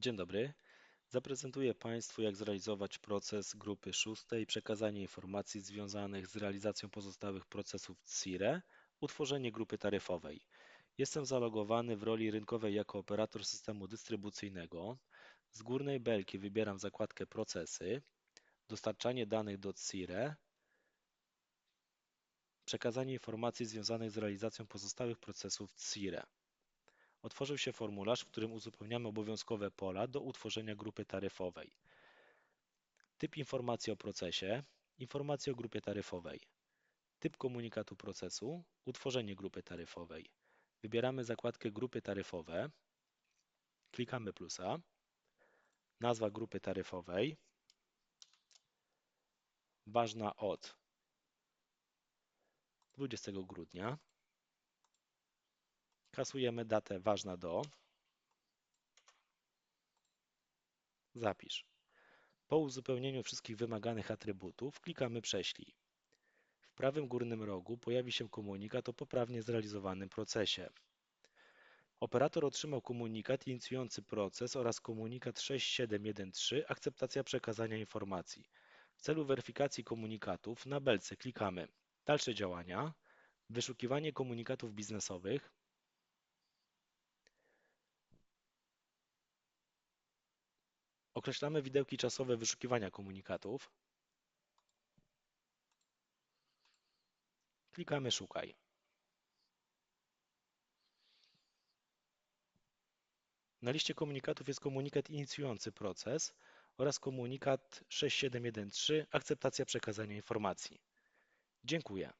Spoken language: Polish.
Dzień dobry. Zaprezentuję Państwu, jak zrealizować proces grupy szóstej, przekazanie informacji związanych z realizacją pozostałych procesów CIRE, utworzenie grupy taryfowej. Jestem zalogowany w roli rynkowej jako operator systemu dystrybucyjnego. Z górnej belki wybieram zakładkę Procesy, dostarczanie danych do CIRE, przekazanie informacji związanych z realizacją pozostałych procesów CIRE. Otworzył się formularz, w którym uzupełniamy obowiązkowe pola do utworzenia grupy taryfowej. Typ informacji o procesie, informacje o grupie taryfowej. Typ komunikatu procesu, utworzenie grupy taryfowej. Wybieramy zakładkę grupy taryfowe, klikamy plusa, nazwa grupy taryfowej, ważna od 20 grudnia, kasujemy datę ważna do, zapisz. Po uzupełnieniu wszystkich wymaganych atrybutów klikamy Prześlij. W prawym górnym rogu pojawi się komunikat o poprawnie zrealizowanym procesie. Operator otrzymał komunikat inicjujący proces oraz komunikat 6713 akceptacja przekazania informacji. W celu weryfikacji komunikatów na belce klikamy Dalsze działania, wyszukiwanie komunikatów biznesowych, Określamy widełki czasowe wyszukiwania komunikatów. Klikamy Szukaj. Na liście komunikatów jest komunikat inicjujący proces oraz komunikat 6713 akceptacja przekazania informacji. Dziękuję.